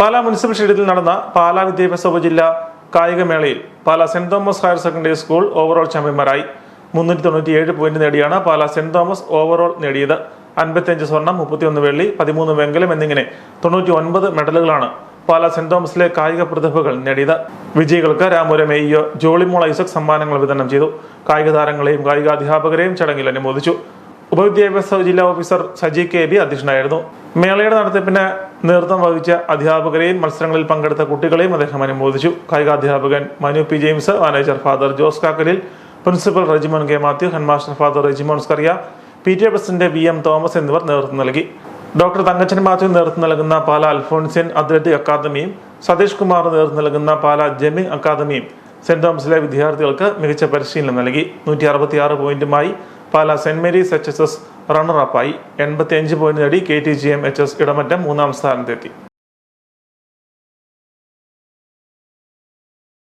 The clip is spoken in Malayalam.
പാലാ മുനിസിപ്പൽ സ്റ്റേഡിയത്തിൽ നടന്ന പാലാ വിദ്യാഭ്യാസ ഉപജില്ല കായികമേളയിൽ Pala saint Thomas Higher Secondary School overall ചാമ്പ്യന്മാരായി. മുന്നൂറ്റി തൊണ്ണൂറ്റി ഏഴ് പോയിന്റ് നേടിയാണ് പാലാ സെന്റ് തോമസ് ഓവറോൾ നേടിയത്. അൻപത്തിയഞ്ച് സ്വർണം മുപ്പത്തിയൊന്ന് വെള്ളി പതിമൂന്ന് വെങ്കലം എന്നിങ്ങനെ തൊണ്ണൂറ്റി ഒൻപത് മെഡലുകളാണ് പാലാ സെന്റ് തോമസിലെ കായിക പ്രതിഭകൾ നേടിയത്. വിജയികൾക്ക് രാമപുരം മേയ്യോ ജോളിമോൾ ഐസക് സമ്മാനങ്ങൾ വിതരണം ചെയ്തു. കായിക താരങ്ങളെയും കായിക അധ്യാപകരെയും ചടങ്ങിൽ അനുമോദിച്ചു. ഉപവിദ്യാഭ്യാസ ജില്ലാ ഓഫീസർ സജി കെ ബി അധ്യക്ഷനായിരുന്നു. മേളയുടെ നടത്തിപ്പിന് നേതൃത്വം വഹിച്ച അധ്യാപകരെയും മത്സരങ്ങളിൽ പങ്കെടുത്ത കുട്ടികളെയും അദ്ദേഹം അനുമോദിച്ചു. കായികാധ്യാപകൻ Manu P James manager Father Jose Kakkalil principal Rejimon K Mathew headmaster Father Rejimon Scaria P T A president V M Thomas എന്നിവർ നേതൃത്വം നൽകി. ഡോക്ടർ തങ്കച്ചൻ മാത്യു നേതൃത്വം നൽകുന്ന പാല അൽഫോൺസിയൻ അത്ലറ്റിക് അക്കാദമിയും സതീഷ് കുമാർ നേതൃത്വം നൽകുന്ന പാല ജെമിങ് അക്കാദമിയും സെന്റ് തോമസിലെ വിദ്യാർത്ഥികൾക്ക് മികച്ച പരിശീലനം നൽകി. നൂറ്റി അറുപത്തിയാറ് പോയിന്റുമായി Pala saint Mary's H S S runner എൺപത്തിയഞ്ച് പോയിന്റ് നേടി K T J M H S Edamattam മൂന്നാം സ്ഥാനത്തെത്തി.